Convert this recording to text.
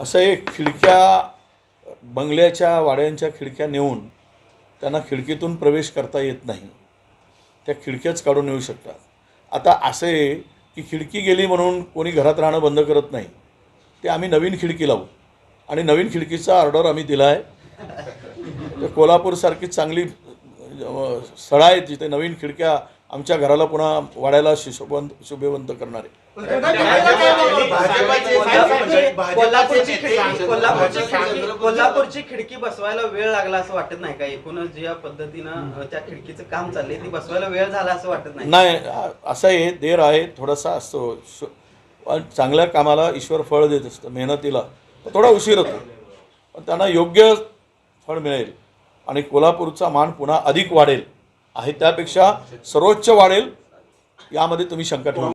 असं एक खिडक्या बंगल्याच्या वाड्यांच्या खिडक्या नेऊन त्यांना खिडकीतून प्रवेश करता येत नाही. त्या खिडक्याच काढून येऊ शकतात. आता असे की खिडकी गेली म्हणून कोणी घरात राहणं बंद करत नाही. ते आम्ही नवीन खिडकी लावू. आणि नवीन खिडकीचा ऑर्डर आम्ही दिला आहे कोल्हापूरसारखी चांगली स्थळं आहेत जिथे नवीन खिडक्या आमच्या घराला पुन्हा वाड्याला शिशोबंत शुभेवंत करणारे. कोल्हापूरची खिडकी कोल्हापूरची खिडकी कोल्हापूरची खिडकी बसवायला वेळ लागला असं वाटत नाही का? एकूणच ज्या पद्धतीनं त्या खिडकीचं काम चाललंय ती बसवायला वेळ झाला असं वाटत नाही. असं आहे देर आहे थोडासा असतो. चांगल्या कामाला ईश्वर फळ देत असतं मेहनतीला. थोडा उशीर होतो. पण त्यांना योग्य फळ मिळेल. आणि कोल्हापूरचा मान पुन्हा अधिक वाढेल. आहे त्यापेक्षा सर्वोच्च वाढेल यामध्ये तुम्ही शंका ठेवू.